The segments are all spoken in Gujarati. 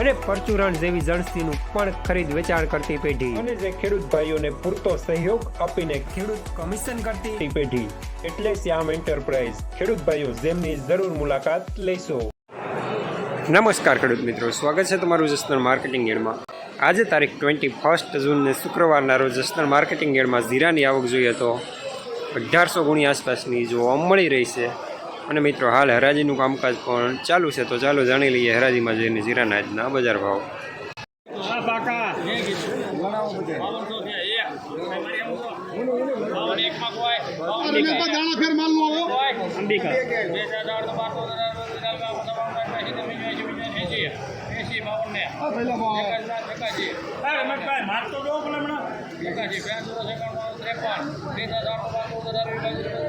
અને પરચુરણ જેવી જણસીનું પણ ખરીદ વેચાણ કરતી પેઢી. અને જે ખેડૂત ભાઈઓને પૂરતો સહયોગ આપીને ખેડૂત કમિશન કરતી પેઢી. એટલે શ્યામ એન્ટરપ્રાઇઝ. ખેડૂત ભાઈઓ જેમની જરૂર મુલાકાત લેશો. નમસ્કાર ખેડૂત મિત્રો. સ્વાગત છે તમારું જસદણ માર્કેટિંગ યાર્ડમાં આજે તારીખ ટ્વેન્ટી ફર્સ્ટ જૂનને શુક્રવારના રોજ જસદણ માર્કેટિંગ યાર્ડમાં જીરાની આવક જોઈએ તો અઢારસો ગુણી આસપાસની જોવા મળી રહી છે. અને મિત્રો, હાલ હરાજીનું કામકાજ પણ ચાલુ છે, તો ચાલો જાણી લઈએ હરાજીમાં જઈને જીરાના આજના બજાર ભાવ. ભાવ ત્રેપન છત્રીસ ત્રેપન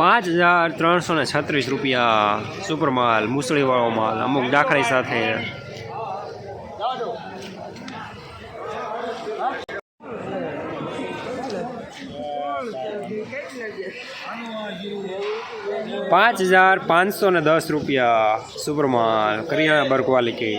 પાંચ હજાર ત્રણસો ને છત્રીસ રૂપિયા સુપર માલ મુસળીવાળો માલ, અમુક દાખલાઈ સાથે. પાંચ હજાર પાંચસો ને દસ રૂપિયા સુપર માલ કરિયાણા બર ક્વોલિટી.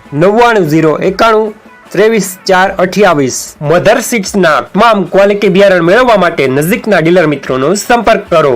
નવ્વાણું ઝીરો એકાણું ત્રેવીસ ચાર અઠ્યાવીસ. મધર સીડ્સના તમામ ક્વોલિટી બિયારણ મેળવવા માટે નજીકના ડીલર મિત્રોનો સંપર્ક કરો.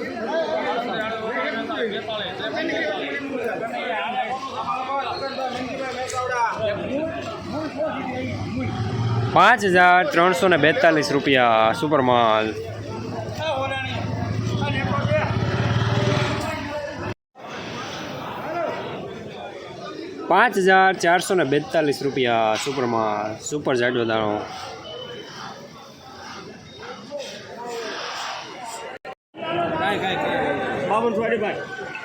પાંચ હજાર ત્રણસો ને બેતાલીસ રૂપિયા સુપર માલ પાંચ હજાર ચારસો ને બેતાલીસ રૂપિયા સુપર માલ સુપર જાડો દાણો. બાવન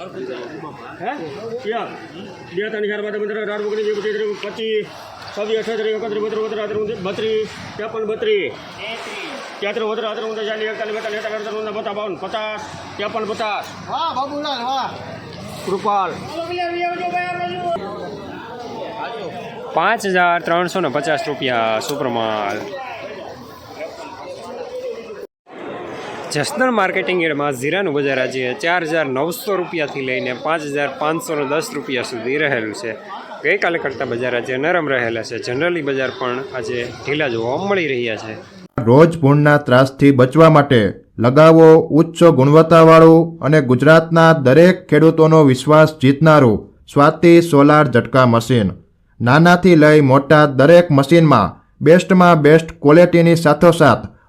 હે? યા. બે ત્રણ ચાર બાદ મંદિર અઢાર ઓગણીસ પચીસ છવ્વીસ અઠાત્રીસ એકત્રીસ બત્રીસ બત્રીસ બત્રીસ ત્રેપન બત્રીસ. તેત્રીસ વધારે અત્યારે ઊંધા ચાલીસ એકતાલીસ બેતાલીસ એકતાલીસ ઊંધા પચાસ બાવન પચાસ ત્રેપન પચાસ. વાહ બાબુલાલ કૃપાલ પાંચ હજાર ત્રણસો ને પચાસ રૂપિયા સુપર જસદણ માર્કેટિંગ એડમાં જીરાનું બજાર આજે ચાર હજાર નવસો રૂપિયાથી લઈને પાંચ હજાર પાંચસો દસ રૂપિયા સુધી રહેલું છે. ગઈકાલે કરતાં બજાર આજે નરમ રહેલા છે. જનરલી બજાર પણ આજે ઢીલા જોવા મળી રહ્યા છે. રોજ ભૂણના ત્રાસથી બચવા માટે લગાવો ઉચ્ચ ગુણવત્તાવાળું અને ગુજરાતના દરેક ખેડૂતોનો વિશ્વાસ જીતનારું સ્વાતિ સોલાર ઝટકા મશીન. નાનાથી લઈ મોટા દરેક મશીનમાં બેસ્ટમાં બેસ્ટ ક્વોલિટીની સાથોસાથ